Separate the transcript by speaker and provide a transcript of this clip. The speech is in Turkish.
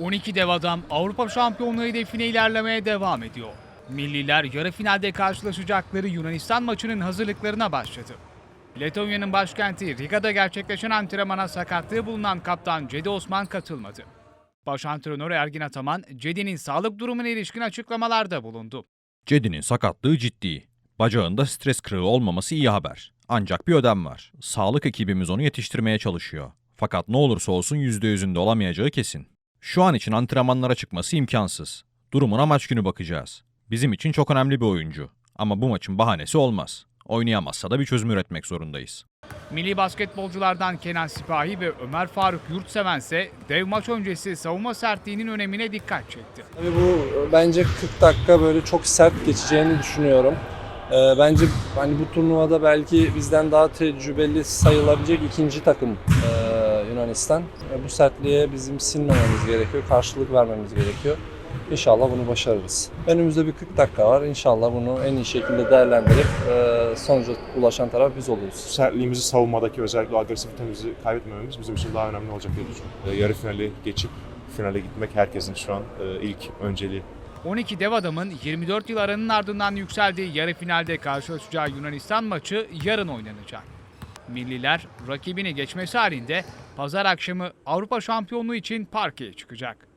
Speaker 1: 12 dev adam Avrupa Şampiyonluğu hedefine ilerlemeye devam ediyor. Milliler yarı finalde karşılaşacakları Yunanistan maçının hazırlıklarına başladı. Letonya'nın başkenti Riga'da gerçekleşen antrenmana sakatlığı bulunan kaptan Cedi Osman katılmadı. Baş antrenör Ergin Ataman, Cedi'nin sağlık durumuna ilişkin açıklamalarda bulundu.
Speaker 2: Cedi'nin sakatlığı ciddi. Bacağında stres kırığı olmaması iyi haber. Ancak bir ödem var. Sağlık ekibimiz onu yetiştirmeye çalışıyor. Fakat ne olursa olsun %100'ünde olamayacağı kesin. Şu an için antrenmanlara çıkması imkansız. Durumuna maç günü bakacağız. Bizim için çok önemli bir oyuncu. Ama bu maçın bahanesi olmaz. Oynayamazsa da bir çözüm üretmek zorundayız.
Speaker 1: Milli basketbolculardan Kenan Sipahi ve Ömer Faruk Yurtseven ise dev maç öncesi savunma sertliğinin önemine dikkat çekti.
Speaker 3: Tabii bu bence 40 dakika böyle çok sert geçeceğini düşünüyorum. Ee, bence hani bu turnuvada belki bizden daha tecrübeli sayılabilecek ikinci takım ee, Yunanistan. Ee, bu sertliğe bizim sinmememiz gerekiyor, karşılık vermemiz gerekiyor. İnşallah bunu başarırız. Önümüzde bir 40 dakika var. İnşallah bunu en iyi şekilde değerlendirip ee, sonuca ulaşan taraf biz oluruz.
Speaker 4: sertliğimizi savunmadaki özellikle agresifitemizi kaybetmememiz bizim için daha önemli olacak diye düşünüyorum. Ee, Yarı finali geçip finale gitmek herkesin şu an e, ilk önceliği.
Speaker 1: 12 dev adamın 24 yıl aranın ardından yükseldiği yarı finalde karşılaşacağı Yunanistan maçı yarın oynanacak. Milliler rakibini geçmesi halinde pazar akşamı Avrupa şampiyonluğu için parkeye çıkacak.